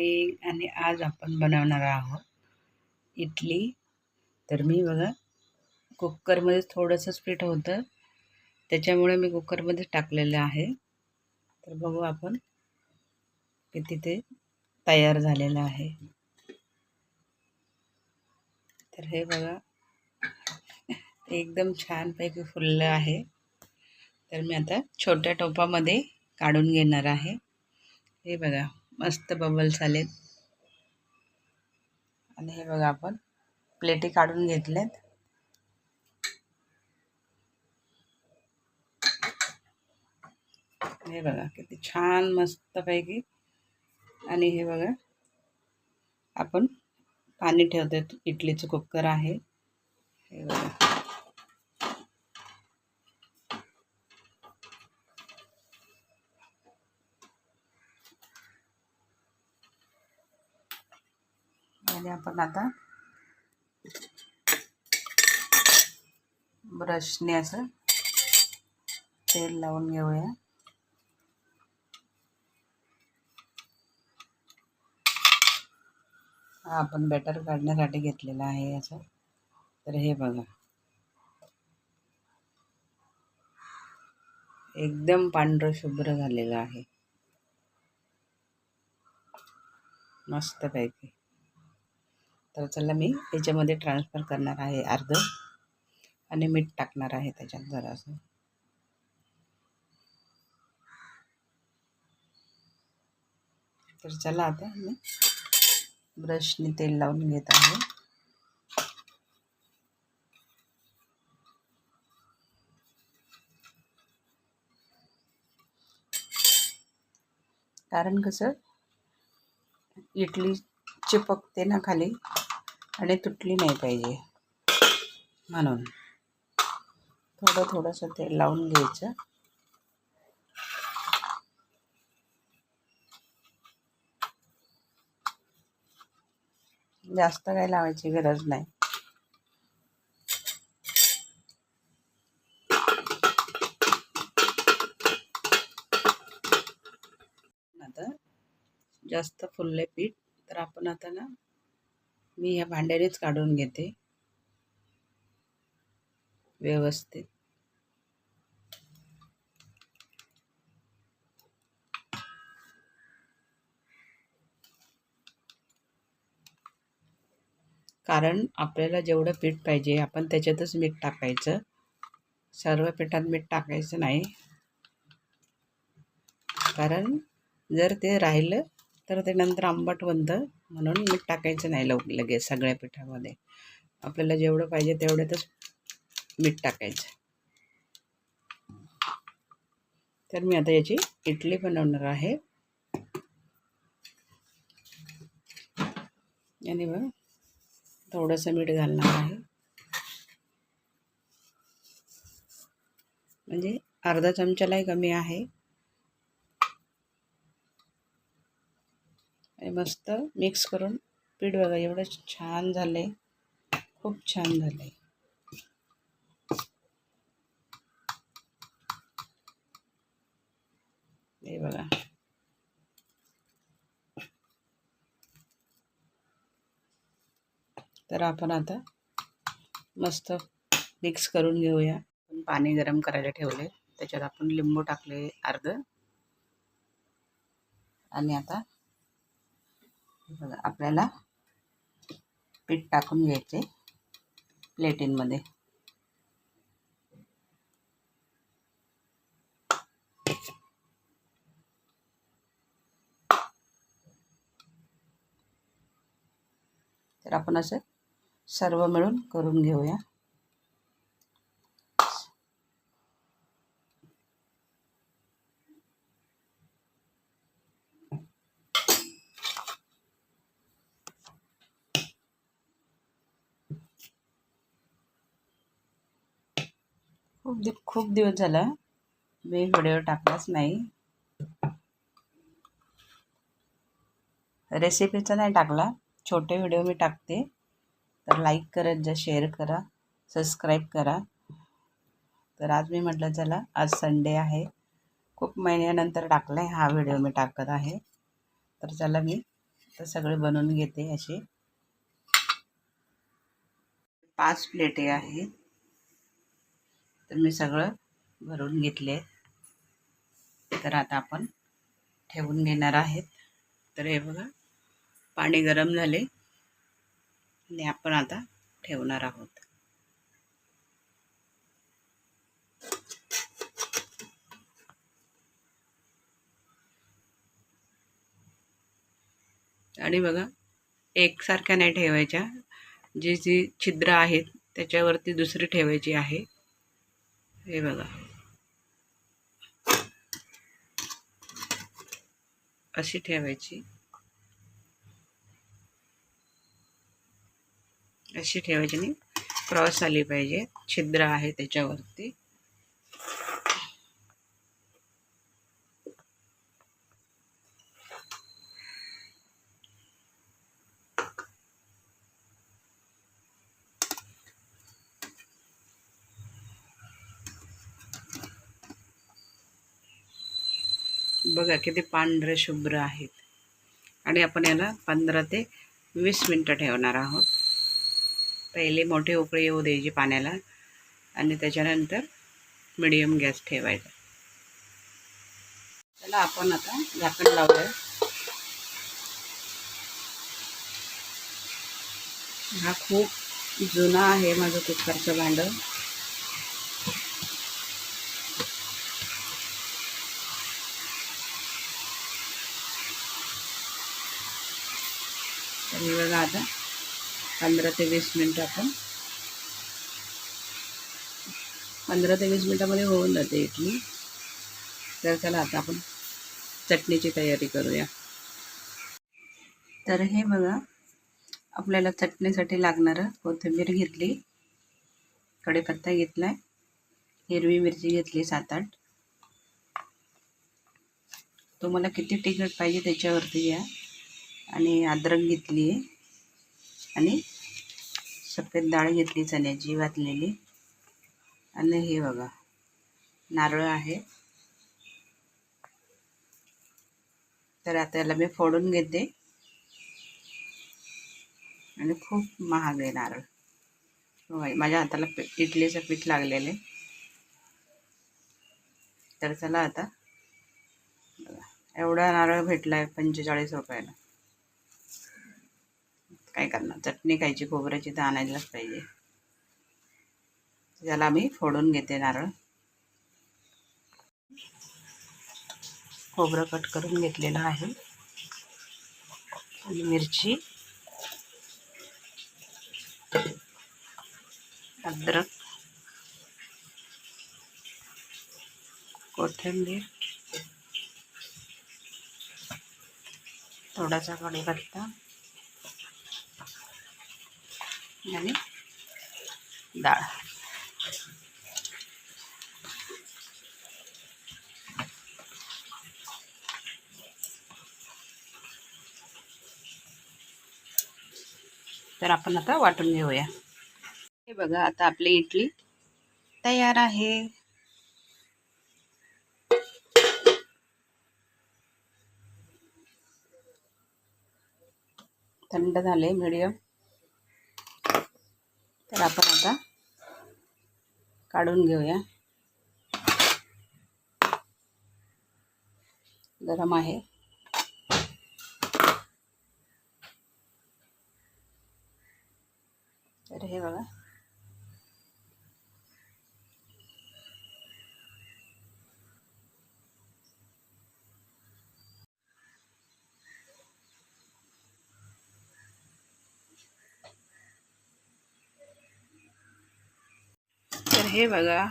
Morning आणि आज आपण बनवणार आहोत इडली. तर मी बघा कुकरमध्ये थोडंसंच पीठ होतं. त्याच्यामुळे मी कुकरमध्ये टाकलेलं आहे. तर बघू आपण किती ते तयार झालेलं आहे. तर हे बघा एकदम छानपैकी फुललं आहे. तर मी आता छोट्या टोपामध्ये काढून घेणार आहे. हे बघा. मस्त बबल्स आलेत. आणि हे बघा आपण प्लेटी काढून घेतल्यात हे बघा किती छान मस्तपैकी. आणि हे बघा आपण पाणी ठेवतो इडलीचं कुकर आहे. हे बघा आणि आपण आता ब्रशने असं तेल लावून घेऊया. हा आपण बॅटर काढण्यासाठी घेतलेला आहे असं. तर हे बघा. एकदम पांढरं शुभ्र झालेलं आहे. मस्तपैकी. तर चला मी याच्यामध्ये ट्रान्सफर करणार आहे अर्ध. आणि मीठ टाकणार आहे त्याच्यात जरासं. तर चला आता मी ब्रशने तेल लावून घेत आहे. कारण कसं इडली चिपकते ना खाली आणि तुटली नाही पाहिजे. म्हणून थोडं थोडंसं तेल लावून घ्यायचं. जास्त काही लावायची गरज नाही. आता जास्त फुलले पीठ तर आपण आता ना मी ह्या भांड्यानेच काढून घेते. व्यवस्थित. कारण आपल्याला जेवढं पीठ पाहिजे आपण त्याच्यातच मीठ टाकायचं. सर्व पिठात मीठ टाकायचं नाही. कारण जर ते राहिलं तर ते नंतर आंबट बनतं. म्हणून मीठ टाकायचं नाही लव लगेच सगळ्या पिठामध्ये. आपल्याला जेवढं पाहिजे तेवढ्यातच मीठ टाकायचं. तर मी आता याची इडली बनवणार आहे. आणि बघ थोडंसं मीठ घालणार आहे. म्हणजे अर्धा चमचालाही कमी आहे. आणि मस्त मिक्स करून पीठ बघा एवढं छान झालं आहे खूप छान झालं आहे हे बघा. तर आपण आता मस्त मिक्स करून घेऊया. आपण पाणी गरम करायला ठेवले त्याच्यात आपण लिंबू टाकले अर्ध. आणि आता बघा आपल्याला पीठ टाकून घ्यायचे प्लेटींमध्ये. तर आपण असं सर्व मिळून करून घेऊया. खूप दि खूप दिवस झाला. मी व्हिडिओ टाकलाच नाही. रेसिपीचा नाही टाकला. छोटे व्हिडिओ मी टाकते. तर लाईक करत जा शेअर करा सबस्क्राईब करा. तर आज मी म्हटलं चला आज संडे आहे. खूप महिन्यानंतर टाकला आहे हा व्हिडिओ मी टाकत आहे. तर चला मी तर सगळे बनवून घेते असे. पाच प्लेटे आहेत. तर मी सगळं भरून घेतले तर आता आपण ठेवून घेणार आहेत. तर हे बघा पाणी गरम झाले. आणि आपण आता ठेवणार आहोत. आणि बघा एकसारख्या नाही ठेवायच्या. जी जी छिद्र आहेत त्याच्यावरती दुसरी ठेवायची आहे. हे बघा अशी ठेवायची. अशी ठेवायची आणि क्रॉस आली पाहिजे. छिद्र आहे त्याच्यावरती. बघा किती पांढरे शुभ्र आहेत. आणि आपण याला पंधरा ते वीस मिनटं ठेवणार आहोत. पहिले मोठे उकळी येऊ द्यायची पाण्याला. आणि त्याच्यानंतर मिडियम गॅस ठेवायचा. त्याला आपण आता झाकण लावूया. हा खूप जुना आहे माझं कुकरचं भांडं. आणि हे बघा आता पंधरा ते वीस मिनटं आपण पंधरा ते वीस मिनटामध्ये होऊन जाते इडली. तर चला आता आपण चटणीची तयारी करूया. तर हे बघा आपल्याला चटणीसाठी लागणारं कोथिंबीर घेतली कढीपत्ता घेतला आहे हिरवी मिरची घेतली सात आठ तुम्हाला किती तिखट पाहिजे त्याच्यावरती घ्या. आणि अद्रक घेतली आहे. आणि सफेद डाळ घेतली चण्याची वाटलेली. आणि हे बघा नारळ आहे. तर आता याला मी फोडून घेते. आणि खूप महाग आहे नारळ. होय माझ्या हाताला इडलीचं पीठ लागलेलं आहे. तर चला आता एवढा नारळ भेटला आहे पंचेचाळीस रुपयाला. काय करणार? चटणी खायची खोबऱ्याची तर आणायलाच पाहिजे. त्याला मी फोडून घेते नारळ. खोबरं कट करून घेतलेलं आहे. आणि मिरची अद्रक कोथिंबीर थोडासा कढीपत्ता आणि डाळ. तर आपण आता वाटून घेऊया. हे बघा आता आपली इडली तयार आहे. थंड झाले मीडियम. तर आपण आता काढून घेऊया. गरम आहे. तर हे बघा. हे बघा.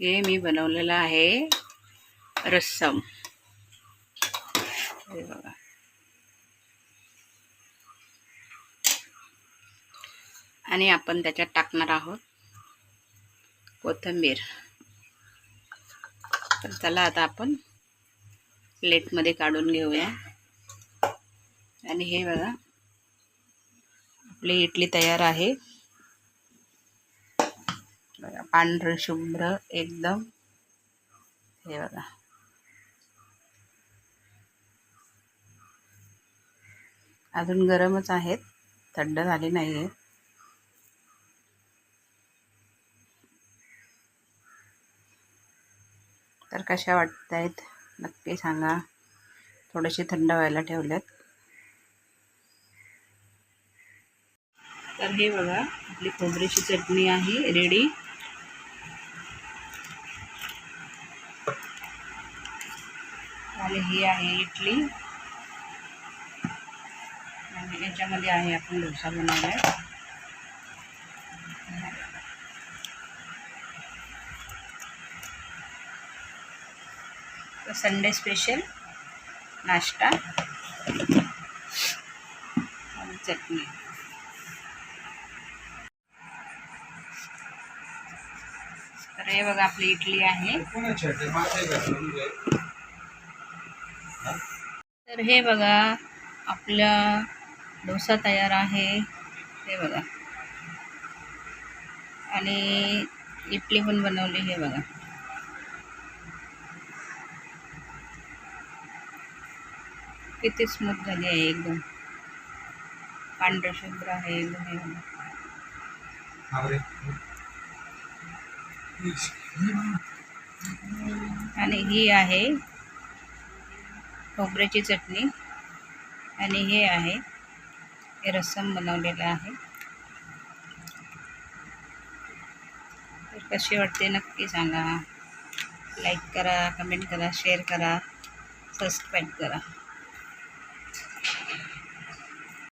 हे मी बनवलेलं आहे रस्सम. हे बघा. आणि आपण त्याच्यात टाकणार आहोत कोथिंबीर. तर चला आता आपण प्लेटमध्ये काढून घेऊया. आणि हे बघा आपली इडली तयार आहे. बघा पांढरं शुभ्र एकदम. हे बघा. अजून गरमच आहेत थंड झाले नाही आहे तर कशा वाटत आहेत नक्की सांगा. थोडेसे थंड व्हायला ठेवल्यात तर हे बघा आपली खोबऱ्याची चटणी आहे रेडी. आणि ही आहे इडली. आणि याच्यामध्ये आहे डोसा आहे संडे स्पेशल नाश्ता. आणि चटणी. तर हे इडली आहे. तर हे बघा आपला डोसा तयार आहे. हे बघा. आणि इडली पण बनवली हे बघा. किती स्मूथ झाली आहे एकदम. पांढरं शुभ्र आहे एकदम हे बघा. आणि ही आहे खोबऱ्याची चटणी आणि हे आहे. हे रस्सम बनवलेलं आहे. तर कशी वाटते नक्की सांगा. लाईक करा कमेंट करा शेअर करा सबस्क्राईब करा.